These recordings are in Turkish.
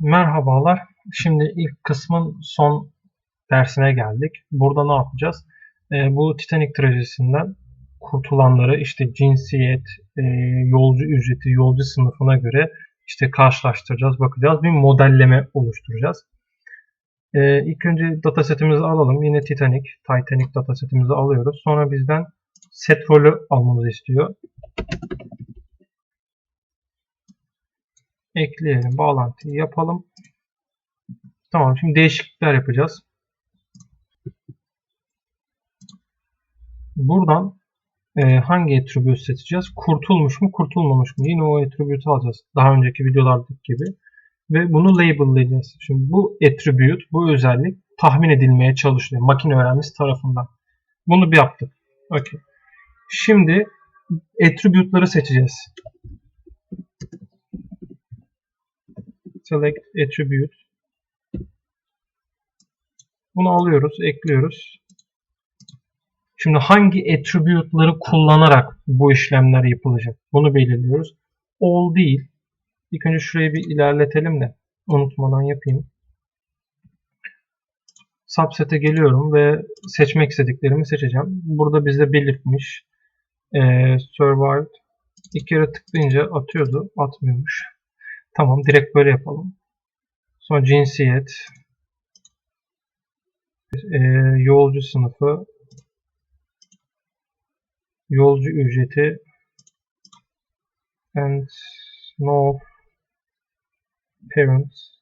Merhabalar. Şimdi ilk kısmın son dersine geldik. Burada ne yapacağız? Ee, bu Titanic trajedisinden kurtulanları işte cinsiyet, e, yolcu ücreti, yolcu sınıfına göre işte karşılaştıracağız, bakacağız. Bir modelleme oluşturacağız. Ee, ilk önce datasetimizi alalım. Yine Titanic, Titanic datasetimizi alıyoruz. Sonra bizden set rolü almamızı istiyor. Ekleyelim. Bağlantıyı yapalım. Tamam. Şimdi değişiklikler yapacağız. Buradan e, hangi attribute seçeceğiz? Kurtulmuş mu, kurtulmamış mı? Yine o attribute'u alacağız. Daha önceki videolardaki gibi. Ve bunu label'layacağız. Şimdi bu attribute, bu özellik tahmin edilmeye çalışılıyor. Makine öğrenmesi tarafından. Bunu bir yaptık. Okay. Şimdi attribute'ları seçeceğiz. Select attribute. Bunu alıyoruz, ekliyoruz. Şimdi hangi attribute'ları kullanarak bu işlemler yapılacak? Bunu belirliyoruz. All değil. İlk önce şurayı bir ilerletelim de unutmadan yapayım. Subset'e geliyorum ve seçmek istediklerimi seçeceğim. Burada bizde belirtmiş. Ee, survived. İlk kere tıklayınca atıyordu. Atmıyormuş. Tamam direkt böyle yapalım. Sonra cinsiyet. E, yolcu sınıfı. Yolcu ücreti. And no parents,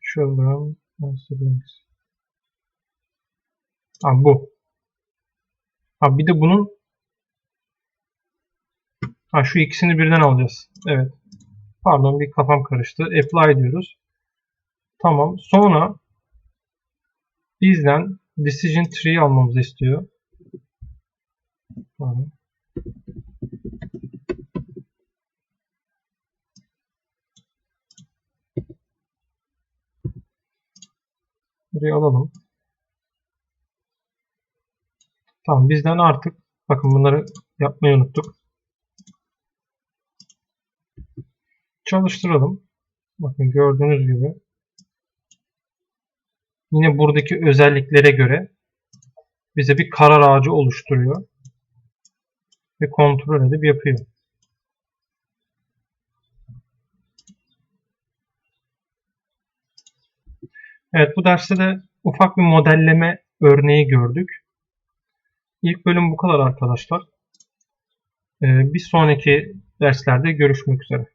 children and siblings. Ha bu. Ha bir de bunun ha şu ikisini birden alacağız. Evet. Pardon bir kafam karıştı. Apply diyoruz. Tamam. Sonra bizden decision tree almamızı istiyor. Pardon. Burayı alalım. Tamam bizden artık bakın bunları yapmayı unuttuk. Çalıştıralım. Bakın gördüğünüz gibi yine buradaki özelliklere göre bize bir karar ağacı oluşturuyor ve kontrol edip yapıyor. Evet bu derste de ufak bir modelleme örneği gördük. İlk bölüm bu kadar arkadaşlar. Ee, bir sonraki derslerde görüşmek üzere.